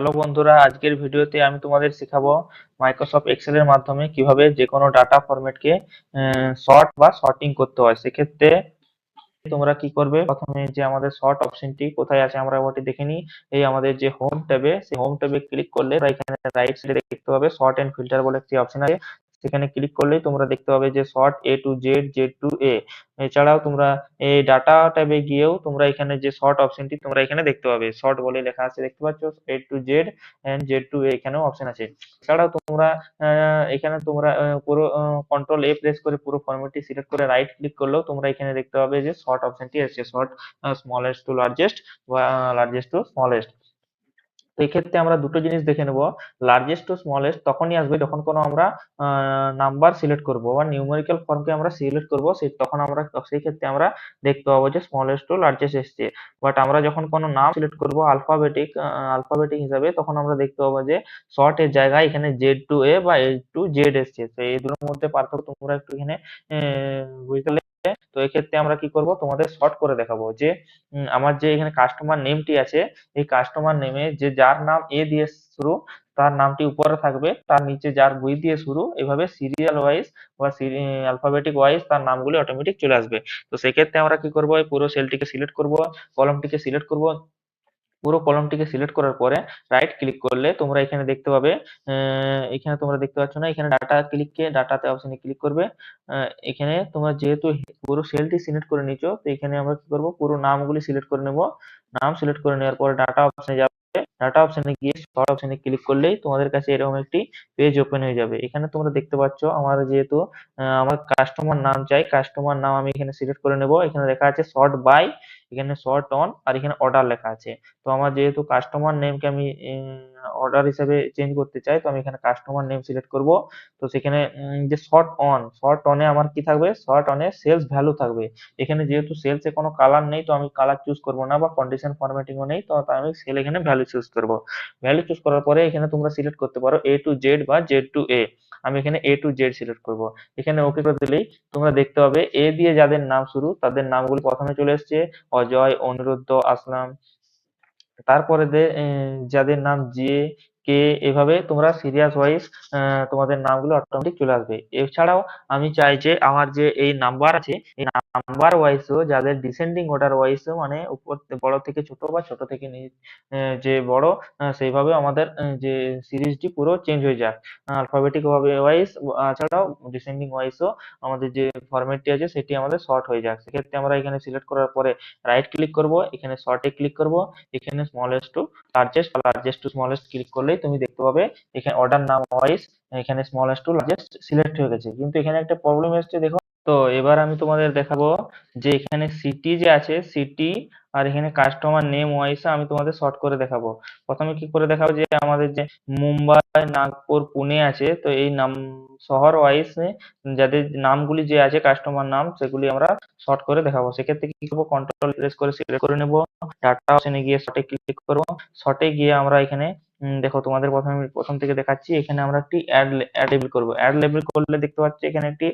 Hello বন্ধুরা, আজকের ভিডিওতে আমি তোমাদের শেখাবো মাইক্রোসফট এক্সেল এর মাধ্যমে কীভাবে যে কোনো ডাটা ফরম্যাটকে শর্ট বা শর্টিং করতে হয়। সেক্ষেত্রে তোমরা কি করবে? প্রথমে যে আমাদের শর্ট অপশনটি কোথায় আছে আমরা ওটি দেখে নিই। এই আমাদের যে হোম ট্যাবে, সেই হোম ট্যাবে ক্লিক করলে এখানে রাইট সাইডে দেখতে পাবে শর্ট এন্ড ফিল্টার বলে একটি অপশন আছে। সেখানে ক্লিক করলেই তোমরা দেখতে পাবে যে sort A to Z Z to A এছাড়াও তোমরা এই ডাটা ট্যাবে গিয়েও তোমরা এখানে যে সর্ট অপশনটি তোমরা এখানে দেখতে পাবে। শর্ট বলে লেখা আছে, দেখতে পাচ্ছ? A to Z and Z to A এখানেও অপশন আছে। এছাড়াও তোমরা এখানে তোমরা পুরো কন্ট্রোল এ প্রেস করে পুরো ফরম্যাটটি সিলেক্ট করে রাইট ক্লিক করলেও তোমরা এখানে দেখতে পাবে যে সর্ট অপশনটি আছে সর্ট স্মলেস্ট টু লার্জেস্ট বা লার্জেস্ট টু স্মলেস্ট তো এক্ষেত্রে আমরা দুটো জিনিস দেখে নেব। লার্জেস্ট টু স্মলেস্ট তখনই আসবে যখন কোনো আমরা নাম্বার সিলেক্ট করব বা নিউমেরিক্যাল ফর্মকে আমরা সিলেক্ট করব সেই তখন আমরা সেই ক্ষেত্রে আমরা দেখতে পাবো যে স্মলেস্ট টু লার্জেস্ট এসছে। বাট আমরা যখন কোনো নাম সিলেক্ট করব আলফাবেটিক আলফাবেটিক হিসাবে তখন আমরা দেখতে পাবো যে শর্ট এর জায়গায় এখানে জেড টু এ বা এ টু জেড এসছে। তো এই দুটোর মধ্যে পার্থক্য তোমরা একটু এখানে বুঝতে তো এক্ষেত্রে আমরা কি করব? তোমাদের শর্ট করে দেখাবো যে আমার যে এখানে কাস্টমার নেমটি আছে, এই কাস্টমার নেমে যে যার নাম এ দিয়ে শুরু, তার নামটি উপরে থাকবে, তার নিচে যার বই দিয়ে শুরু, এভাবে সিরিয়াল ওয়াইজ বা অ্যালফাবেটিক ওয়াইজ তার নামগুলি অটোমেটিক চলে আসবে। তো সেক্ষেত্রে আমরা কি করব? পুরো সেলটিকে সিলেক্ট করব কলমটিকে সিলেক্ট করব পুরো কলমটিকে সিলেক্ট করার পরে রাইট ক্লিক করলে তোমরা এখানে দেখতে পাবে এখানে তোমরা দেখতে পাচ্ছ না, এখানে ডাটা ক্লিককে ডাটাতে অপশনে ক্লিক করবে। এখানে তোমরা যেহেতু পুরো সেলটি সিলেক্ট করে নিচ্ছ তো এখানে আমরা কি করব, পুরো নামগুলি সিলেক্ট করে নেব। নাম সিলেক্ট করে নেওয়ার পরে ডাটা অপশনে যাবে। ডাটা অপশনে গিয়ে শর্ট অপশনে ক্লিক করলেই তোমাদের কাছে এরকম একটি পেজ ওপেন হয়ে যাবে। এখানে তোমরা দেখতে পাচ্ছ আমার যেহেতু আমার কাস্টমার নাম চাই কাস্টমার নাম আমি এখানে সিলেক্ট করে নেব। এখানে লেখা আছে শর্ট বাই এখানে শর্ট অন আর এখানে অর্ডার লেখা আছে। তো আমার যেহেতু কাস্টমার নেমকে আমি অর্ডার হিসেবে চেঞ্জ করতে চাই, তো আমি এখানে কাস্টমার নেম সিলেক্ট করব। তো সেখানে যে শর্ট অন শর্ট অনে আমার কি থাকবে? শর্ট অনে সেলস ভ্যালু থাকবে। এখানে যেহেতু সেলস কোনো কালার নেই, তো আমি কালার চুজ করব না বা কন্ডিশন ফরম্যাটিংও নেই, তো আমি সেল এখানে ভ্যালু চুজ করব। ভ্যালু চুজ করার পরে এখানে তোমরা সিলেক্ট করতে পারো এ টু জেড বা জেড টু এ আমি এখানে এ টু জেড সিলেক্ট করব। এখানে ওকে করে দিলেই তোমরা দেখতে পাবে এ দিয়ে যাদের নাম শুরু, তাদের নামগুলো প্রথমে চলে এসছে। অজয় অনিরুদ্ধ আসলাম। তারপরে যাদের নাম যে কে এভাবে তোমরা সিরিয়াস ওয়াইজ তোমাদের নামগুলো অটোমেটিক চলে আসবে। এছাড়াও আমি চাই যে আমার যে এই নাম্বার আছে, এই নাম্বার ওয়াইজও যাদের ডিসেন্ডিং অর্ডার ওয়াইজও মানে উপর বড় থেকে ছোট বা ছোট থেকে যে বড় সেইভাবে আমাদের যে সিরিজটি পুরো চেঞ্জ হয়ে যাক। আলফাবেটিক ওয়াইজ ছাড়াও ডিসেন্ডিং ওয়াইজও আমাদের যে ফরম্যাটটি আছে সেটি আমাদের শর্ট হয়ে যাক। সেক্ষেত্রে আমরা এখানে সিলেক্ট করার পরে রাইট ক্লিক করব, এখানে শর্টে ক্লিক করব, এখানে smallest to largest largest to smallest click করলেই তুমি দেখতে পাবে, এখানে অর্ডার নাম ওয়াইজ এখানে স্মলেস্ট টু লার্জেস্ট সিলেক্ট হয়ে গেছে। কিন্তু এখানে একটা প্রবলেম এসছে, দেখো। তো এবার আমি তোমাদের দেখাবো যে এখানে সিটি যে আছে সিটি আর এখানে কাস্টমার নেম ওয়াইজ আমি তোমাদের শর্ট করে দেখাবো। প্রথমে কি করে দেখাবো যে আমাদের যে মুম্বাই, নাগপুর, পুনে আছে, তো এই নাম, শহর ওয়াইজ যাদের নামগুলি যে আছে কাস্টমার নাম, সেগুলি আমরা শর্ট করে দেখাবো। সেক্ষেত্রে কি করব? কন্ট্রোল প্রেস করে সিলেক্ট করে নেব। ডাটা অপশনে গিয়ে শর্টে ক্লিক করব। শর্টে গিয়ে আমরা এখানে দেখো তোমাদের প্রথমে প্রথম থেকে দেখাচ্ছি, এখানে আমরা একটি অ্যাড অ্যাড লেবেল করব। অ্যাড লেবেল করলে দেখতে পাচ্ছি এখানে একটি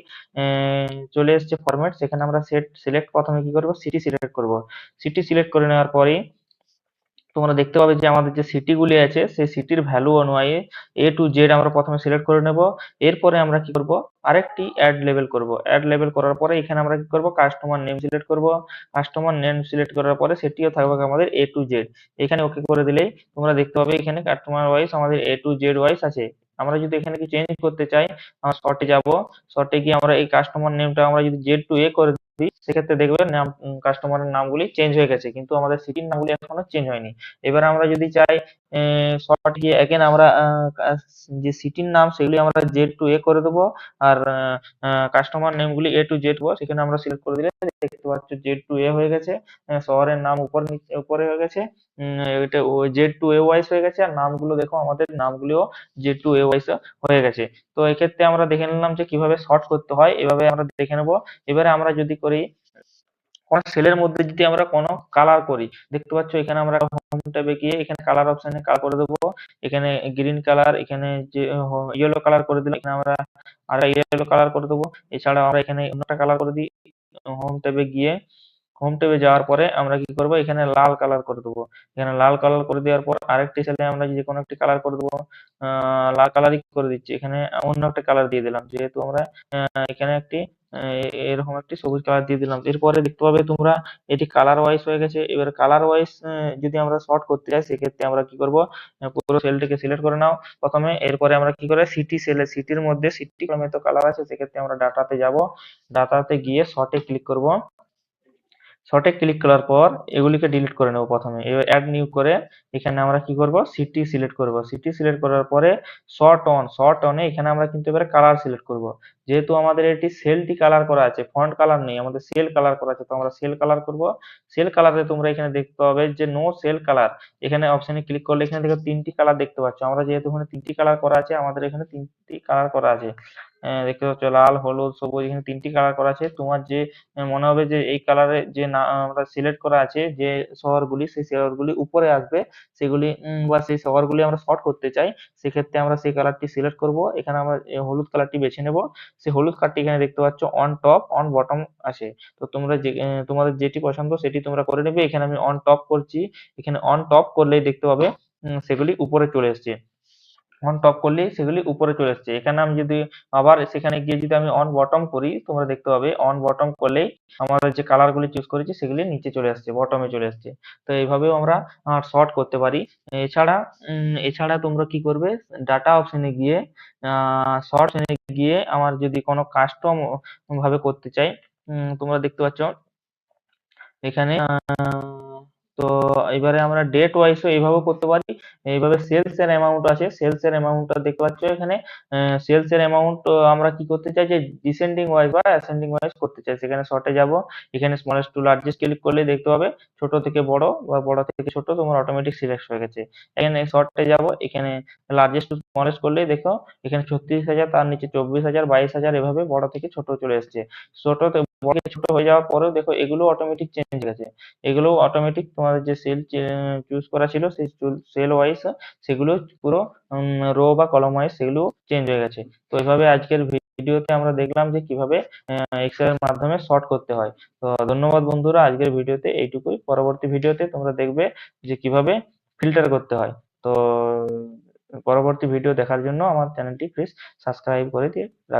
চলে এসছে ফরম্যাট সেখানে আমরা সেট সিলেক্ট প্রথমে কি করব? সিটি সিলেক্ট করব। সিটি সিলেক্ট করে নেওয়ার পরেই তোমরা দেখতে পাবে যে আমাদের যে সিটিগুলি আছে, সেই সিটির ভ্যালু অনুযায়ী এ টু জেড আমরা প্রথমে সিলেক্ট করে নেব। এরপরে আমরা কি করব? আরেকটি অ্যাড লেভেল করব। অ্যাড লেভেল করার পরে এখানে আমরা কি করব? কাস্টমার নেম সিলেক্ট করব। কাস্টমার নেম সিলেক্ট করার পরে সেটিও থাকবে আমাদের এ টু জেড এখানে ওকে করে দিলেই তোমরা দেখতে পাবে এখানে কাস্টমার ওয়াইজ আমাদের এ টু জেড ওয়াইজ আছে। আমরা যদি এখানে কি চেঞ্জ করতে চাই, আমরা শর্টে যাব। শর্টে গিয়ে আমরা এই কাস্টমার নেমটা আমরা যদি জেড টু এ করে দিই সেক্ষেত্রে দেখবেন নাম কাস্টমারের নামগুলি চেঞ্জ হয়ে গেছে, কিন্তু আমাদের সিটির নামগুলি এখনও চেঞ্জ হয়নি। এবার আমরা যদি চাই শর্ট গিয়ে এগেন আমরা যে সিটির নাম, সেগুলি আমরা জেড টু এ করে দেবো, আর কাস্টমার নেমগুলি এ টু জেড সেখানে আমরা সিলেক্ট করে দিলে দেখতে পাচ্ছ জেড টু এ হয়ে গেছে শহরের নাম উপর উপরে হয়ে গেছে এটা জেড টু এ ওয়াইস হয়ে গেছে, আর নামগুলো দেখো আমাদের নামগুলিও জেড টু এ ওয়াইস হয়ে গেছে। তো এক্ষেত্রে আমরা দেখে নিলাম যে কীভাবে শর্ট করতে হয়, এভাবে আমরা দেখে নেব। এবারে আমরা যদি করি। কোন সেলের মধ্যে যদি আমরা কোনো কালার করি, দেখতে পাচ্ছ এখানে আমরা হোম ট্যাবে গিয়ে এখানে কালার অপশনে কালার করে দেবো। এখানে গ্রিন কালার এখানে যে ইয়েলো কালার করে দিলে এখানে আমরা আর ইয়েলো কালার করে দেবো। এছাড়া আমরা এখানে অন্যটা কালার করে দিই। হোম ট্যাবে গিয়ে হোম ট্যাবে যাওয়ার পরে আমরা কি করব? এখানে লাল কালার করে দেবো। এখানে লাল কালার করে দেওয়ার পর আরেকটি সেলে আমরা যে কোনো একটি কালার করে দেবো। লাল কালারই করে দিচ্ছি। এখানে অন্য একটা কালার দিয়ে দিলাম। যেহেতু আমরা এখানে একটি এরকম একটি সবুজ কালার দিয়ে দিলাম। এরপরে দেখতে পাবে তোমরা এটি কালার ওয়াইজ হয়ে গেছে। এবার কালার ওয়াইজ যদি আমরা শর্ট করতে চাই সেক্ষেত্রে আমরা কি করব? পুরো সেলটিকে সিলেক্ট করে নাও প্রথমে। এরপরে আমরা কি করে? সিটি সেলে সিটির মধ্যে সিটি ক্রমে তো কালার আছে, সেক্ষেত্রে আমরা ডাটাতে যাব। ডাটাতে গিয়ে শর্টে ক্লিক করব। শর্টে ক্লিক করার পর এগুলিকে ডিলিট করে নেব প্রথমে। অ্যাড নিউ করে এখানে আমরা কি করব? সিটি সিলেক্ট করব। সিটি সিলেক্ট করার পরে শর্ট অন শর্ট অনে এখানে আমরা কিন্তু এবারে কালার সিলেক্ট করব। যেহেতু আমাদের এটি সেলটি কালার করা আছে ফন্ট কালার নেই, আমাদের সেল কালার করা আছে, তো আমরা সেল কালার করব। সেল কালারে তোমরা এখানে দেখতে পাবে যে নো সেল কালার এখানে অপশনে ক্লিক করলে এখানে দেখো তিনটি কালার দেখতে পাচ্ছ। আমরা যেহেতু এখানে তিনটি কালার করা আছে, আমাদের এখানে তিনটি কালার করা আছে। দেখতে পাচ্ছ, লাল, হলুদ, সবুজ, এখানে তিনটি কালার করা আছে। তোমার যে মনে হবে যে, এই কালারে যে না, আমরা সিলেক্ট করা আছে, যে শহরগুলি, সেই শহরগুলি উপরে আসবে। সেগুলি বা সেই শহরগুলি আমরা শর্ট করতে চাই, সেক্ষেত্রে আমরা সেই কালারটি সিলেক্ট করব। এখানে আমরা হলুদ কালারটি বেছে নেব। সেই হলুদ কালারটি এখানে দেখতে পাচ্ছ অন টপ অন বটম আছে তো তোমরা যে তোমাদের যেটি পছন্দ, সেটি তোমরা করে নেবে। এখানে আমি অন টপ করছি। এখানে অন টপ করলেই দেখতে পাবে সেগুলি উপরে চলে এসেছে। অন টপ করলেই সেগুলি উপরে চলে এসেছে এখানে আমি যদি আবার সেখানে গিয়ে যদি আমি অন বটম করি, তোমরা দেখতে পাবে অন বটম করলেই আমাদের যে কালারগুলি চুজ করেছি সেগুলি নিচে চলে আসছে বটমে চলে আসছে। তো এইভাবেও আমরা শর্ট করতে পারি। এছাড়া এছাড়া তোমরা কি করবে? ডাটা অপশনে গিয়ে শর্ট অপশনে গিয়ে আমার যদি কোনো কাস্টম ভাবে করতে চাই তোমরা দেখতে পাচ্ছ, এখানে তো এবারে আমরা ডেট ওয়াইজও এইভাবে করতে পারি। এইভাবে সেলস এর অ্যামাউন্ট আছে। সেলস এর অ্যামাউন্টটা দেখতে পাচ্ছ এখানে। সেলস এর অ্যামাউন্ট আমরা কি করতে চাই? যে ডিসেন্ডিং ওয়াইজ বা অ্যাসেন্ডিং ওয়াইজ করতে চাই। সেখানে শর্টে যাব। এখানে স্মলেস্ট টু লার্জেস্ট ক্লিক করলে দেখতে পাবে। ছোট থেকে বড় বা বড় থেকে ছোট তোমার অটোমেটিক সিলেক্ট হয়ে গেছে। এখানে শর্টে যাব। এখানে লার্জেস্ট টু স্মলেস্ট করলেই দেখো, এখানে ছত্রিশ হাজার, তার নিচে চব্বিশ হাজার, বাইশ হাজার, এভাবে বড় থেকে ছোট চলে এসছে। ছোট বড় ছোট হয়ে যাওয়ার পরেও দেখো এগুলো অটোমেটিক চেঞ্জ গেছে। এগুলো অটোমেটিক তোমাদের যে সেল চুজ করা ছিল, সেই সেল ওয়াইজ সেগুলো পুরো রো বা কলম ওয়াইজ সেগুলো চেঞ্জ হয়ে গেছে। তো এইভাবে আজকের ভিডিওতে আমরা দেখলাম যে কীভাবে এক্সেল এর মাধ্যমে শর্ট করতে হয়। তো ধন্যবাদ বন্ধুরা, আজকের ভিডিওতে এইটুকুই। পরবর্তী ভিডিওতে তোমরা দেখবে যে কীভাবে ফিল্টার করতে হয়। তো, পরবর্তী ভিডিও দেখার জন্য আমার চ্যানেলটি প্লিজ সাবস্ক্রাইব করে দিয়ে